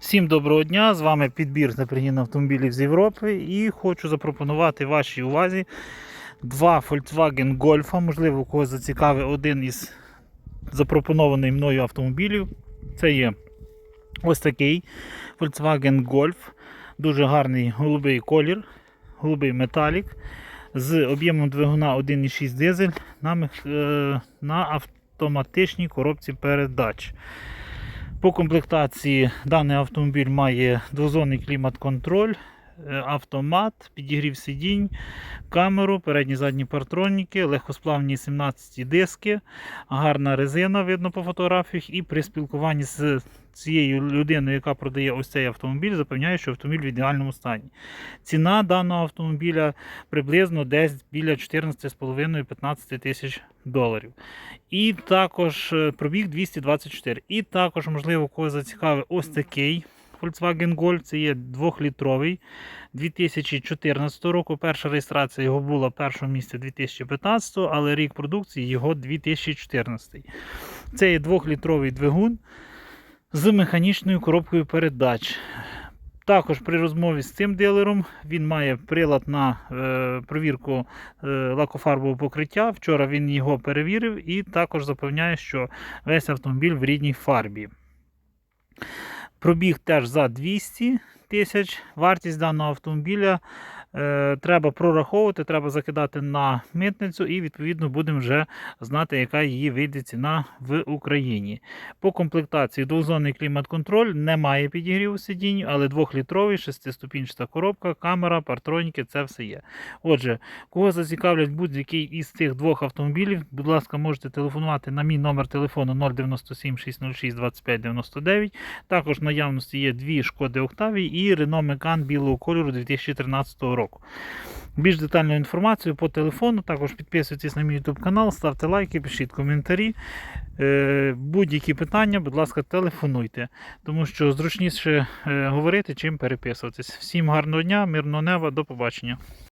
Всім доброго дня! З вами підбір та пригін автомобілів з Європи і хочу запропонувати вашій увазі два Volkswagen Golf. Можливо, когось зацікавить один із запропонованих мною автомобілів. Це є ось такий Volkswagen Golf. Дуже гарний голубий колір, голубий металік з об'ємом двигуна 1,6 дизель на, е, на автоматичній коробці передач. По комплектації даний автомобіль має двозонний клімат-контроль, е, автомат, підігрів сидінь, камеру, передні задні партроніки, легкосплавні 17 диски, гарна резина, видно по фотографіях. І при спілкуванні з цією людиною, яка продає ось цей автомобіль, запевняє, що автомобіль в ідеальному стані. Ціна даного автомобіля приблизно десь біля 14,5-15 тисяч доларів. І також е, пробіг 224. І також, можливо, когось зацікавить ось такий Volkswagen Golf. Це є 2-літровий 2014 року. Перша реєстрація його була в першому місці 2015, але рік продукції його 2014. Це є 2-літровий двигун з механічною коробкою передач. Також при розмові з цим дилером він має прилад на е, провірку е, лакофарбового покриття. Вчора він його перевірив і також запевняє, що весь автомобіль в рідній фарбі. Пробіг теж за 200 тисяч. Вартість даного автомобіля треба прораховувати, треба закидати на митницю, і відповідно будемо вже знати, яка її вийде ціна в Україні. По комплектації двозонний клімат-контроль, немає підігріву сидінь, але 2-літровий, 6-ступінчата коробка, камера, партроніки це все є. Отже, кого зацікавлять будь-який із цих двох автомобілів, будь ласка, можете телефонувати на мій номер телефону 097 606 25 99. Також в наявності є дві шкоди Октавії і Renault Megane білого кольору 2013 року. Більш детальну інформацію по телефону, також підписуйтесь на мій YouTube канал, ставте лайки, пишіть коментарі. Е, Будь-які питання, будь ласка, телефонуйте, тому що зручніше е, говорити, чим переписуватись. Всім гарного дня, мирного неба, до побачення.